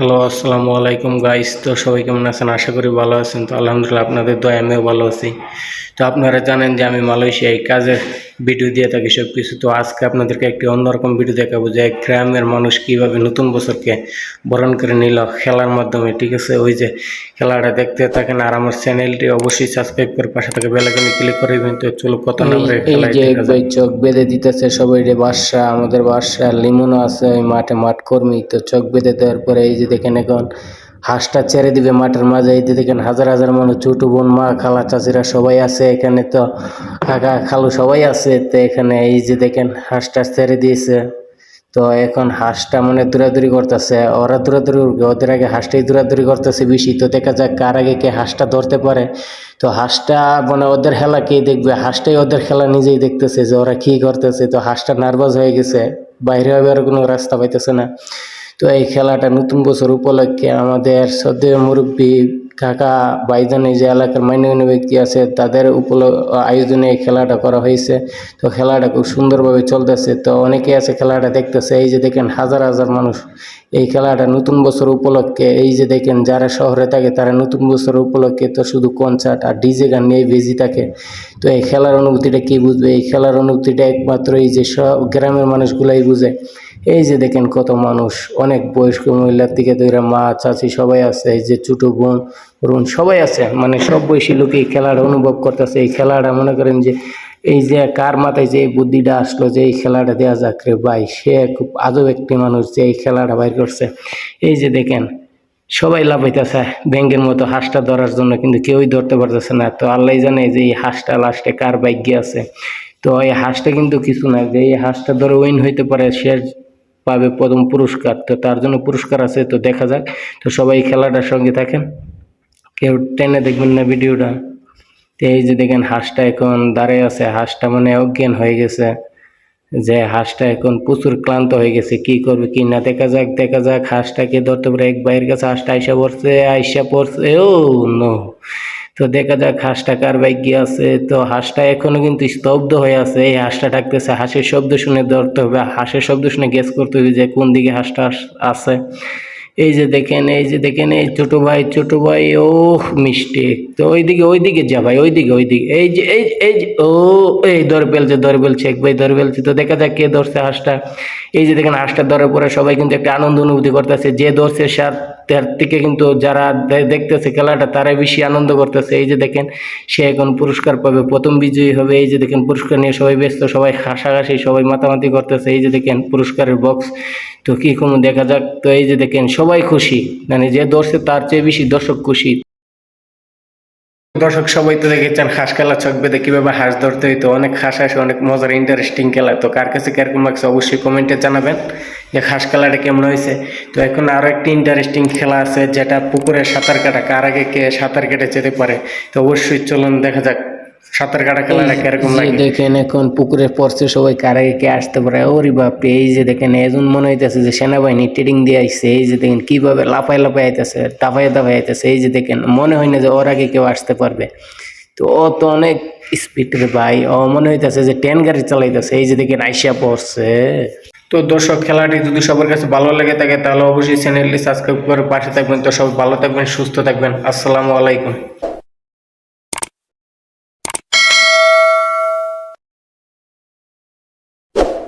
Hello আসসালামু আলাইকুম guys তো সবাই কেমন আছেন? আশা করি ভালো আছেন। তো আলহামদুলিল্লাহ আপনাদের দয়া আমিও ভালো আছি। তো আপনারা জানেন যে আমি মালয়েশিয়ায় কাজের ভিডিও দিয়ে থাকি সব কিছু তো আজকে আপনাদেরকে একটি অন্যরকম ভিডিও দেখাবো যে গ্রামের মানুষ কীভাবে নতুন বছরকে বরণ করে নিল খেলার মাধ্যমে ঠিক আছে? ওই যে খেলাটা দেখতে থাকেন আর আমার চ্যানেলটি অবশ্যই সাবস্ক্রাইব করে পাশে থেকে বেলাইকনে ক্লিক করে দিবেন। তো চলো কত নম্বরে। ভাই চোখ বেঁধে দিতেছে সবাই রে বাসা আমাদের বাসা লিমনও আছে ওই মাঠে মাঠ কর্মী। তো চোখ বেঁধে দেওয়ার পরে এই যে দেখেন এখন? হাঁসটা ছেড়ে দিবে মাঠের মাঝে, এই দেখেন হাজার হাজার মানুষ, ছোট বোন, মা, খালা, চাচিরা সবাই আছে এখানে তো, কাকা, খালু সবাই আছে। তো এখানে এই যে দেখেন হাঁসটা ছেড়ে দিয়েছে। তো এখন হাঁসটা মানে দৌড়াদৌড়ি করতেছে। ওরা দৌড়াদৌড়ি ওদের আগে হাঁসটাই দৌড়াদৌড়ি করতেছে বেশি। তো দেখা যাক কার আগে কে হাঁসটা ধরতে পারে। তো হাঁসটা মানে ওদের খেলা কে দেখবে? হাঁসটাই ওদের খেলা নিজেই দেখতেছে যে ওরা কি করতেছে। তো হাঁসটা নার্ভাস হয়ে গেছে। বাইরে হবে আর কোনো রাস্তা পাইতেছে না। তো এই খেলাটা নতুন বছর উপলক্ষে আমাদের সদ্য মুরব্বী কাকা বাইজান, এই যে এলাকার মান্যগণ্য ব্যক্তি আছে, তাদের উপল, আয়োজনে এই খেলাটা করা হয়েছে। তো খেলাটা খুব সুন্দরভাবে চলতেছে। তো অনেকে আছে খেলাটা দেখতেছে, এই যে দেখেন হাজার হাজার মানুষ। এই খেলাটা নতুন বছর উপলক্ষে, এই যে দেখেন যারা শহরে থাকে, তারা নতুন বছর উপলক্ষে তো শুধু কনসার্ট আর ডিজে গান নিয়ে বেজি থাকে। তো এই খেলার অনুভূতিটা কী বুঝবে? এই খেলার অনুভূতিটা একমাত্র এই যে সব গ্রামের মানুষগুলাই বুঝে। এই যে দেখেন কত মানুষ, অনেক বয়স্ক মহিলার দিকে ধরে মা, চাচি সবাই আছে, এই যে ছোটো বোন বোন সবাই আছে মানে সব বয়সী লোক এই খেলাটা অনুভব করতেছে, এই খেলাটা মনে করেন যে এই যে কার মাথায় যে বুদ্ধিটা আসলো যে এই খেলাটা দেওয়া যাক রে ভাই, সে খুব আজব একটি মানুষ যে এই খেলাটা বাইর করছে। এই যে দেখেন, সবাই লাফাইতেছে ব্যাংকের মতো হাঁসটা ধরার জন্য, কিন্তু কেউই ধরতে পারতেছে না। তো আল্লাহ জানে যে এই হাঁসটা লাস্টে কার ভাগ্যে আছে। তো এই হাঁসটা কিন্তু কিছু না, যে এই হাঁসটা ধরে উইন হইতে পারে, সে পাবে প্রথম পুরস্কার। তো তার জন্য পুরস্কার আছে, তো দেখা যাক। তো সবাই খেলাটার সঙ্গে থাকেন। কেউ টেনে দেখবেন না ভিডিওটা। তো এই যে দেখেন, হাঁসটা এখন দাঁড়িয়ে আছে। হাঁসটা মানে অজ্ঞান হয়ে গেছে। যে হাঁসটা এখন প্রচুর ক্লান্ত হয়ে গেছে। কি করবে, কি না? দেখা যাক দেখা যাক। হাঁসটাকে ধরতে পারে এক বাইরের কাছে। হাঁসটা আইসা পড়ছে আইসা পড়ছে। Oh, no. তো দেখা যাক, হাঁসটা কার ভাগ্যে আছে? তো হাঁসটা এখনও কিন্তু স্তব্ধ হয়ে আছে। এই হাঁসটা ডাকতেছে হাঁসের শব্দ শুনে ধরতে হবে। হাঁসের শব্দ শুনে গেস করতে হবে যে কোন দিকে হাঁসটা আছে। এই যে দেখেন, এই যে দেখেন, এই ছোট ভাই ছোট ভাই ও মিষ্টি। তো ওইদিকে ওইদিকে যা ভাই, ওইদিকে ওইদিকে। এই যে, এই এই যে, ও, এই ধরে ফেলছে ধরে ফেলছে, এক ভাই ধরে ফেলছে। তো দেখা যাক কে ধরছে হাঁসটা। এই যে দেখেন, হাঁসটা ধরার পরে সবাই কিন্তু একটা আনন্দ অনুভূতি করতেছে। যে ধরছে সার তার থেকে কিন্তু যারা দেখতেছে খেলাটা, তারাই বেশি আনন্দ করতেছে। এই যে দেখেন, সে এখন পুরস্কার পাবে, প্রথম বিজয়ী হবে। এই যে দেখেন, পুরস্কার নিয়ে সবাই ব্যস্ত, সবাই হাসাহাসি, সবাই মাতামাতি করতেছে। এই যে দেখেন, পুরস্কারের বক্স তো কী কোনো দেখা যাক। তো এই যে দেখেন, সবাই খুশি। মানে যে ধরছে তার চেয়ে বেশি দর্শক খুশি। দর্শক সবাই তো দেখেছেন হাঁস খেলা চোখ বেঁধে কীভাবে হাঁস ধরতে হইতো। অনেক হাঁস আসে অনেক মজার ইন্টারেস্টিং খেলা। তো কার কাছে কীরকম লাগছে অবশ্যই কমেন্টে জানাবেন। যে খাস খেলাটা কেমন হয়েছে? তো এখন আরও একটি ইন্টারেস্টিং খেলা আছে যেটা পুকুরে সাঁতার কাটা কার আগে কে সাঁতার কেটে যেতে পারে? তো অবশ্যই চলুন দেখা যাক সাঁতার কাটা খেলাটা কীরকম লাগে? দেখেন এখন পুকুরে পড়ছে সবাই কার আগে কে আসতে পারে? ওরে বাপরে এই যে দেখেন এখন মনে হইতেছে যে সেনাবাহিনী ট্রেনিং দিয়ে আইছে এই যে দেখেন কীভাবে লাফাই লাফাই আইতেছে দাফাই দাফাই আইতেছে এই যে দেখেন মনে হয় না যে ওর আগে কেউ আসতে পারবে। তো ও তো অনেক স্পিড রে ভাই ও মনে হইতেছে যে ট্রেন গাড়ি চালাইতেছে এই যে দেখেন আইসা পড়ছে। তো দর্শক, খেলাটি যদি সবার কাছে ভালো লাগে থাকে, তাহলে অবশ্যই চ্যানেলটি সাবস্ক্রাইব করে পাশে থাকবেন। তো সবাই ভালো থাকবেন, সুস্থ থাকবেন। আসসালামু আলাইকুম।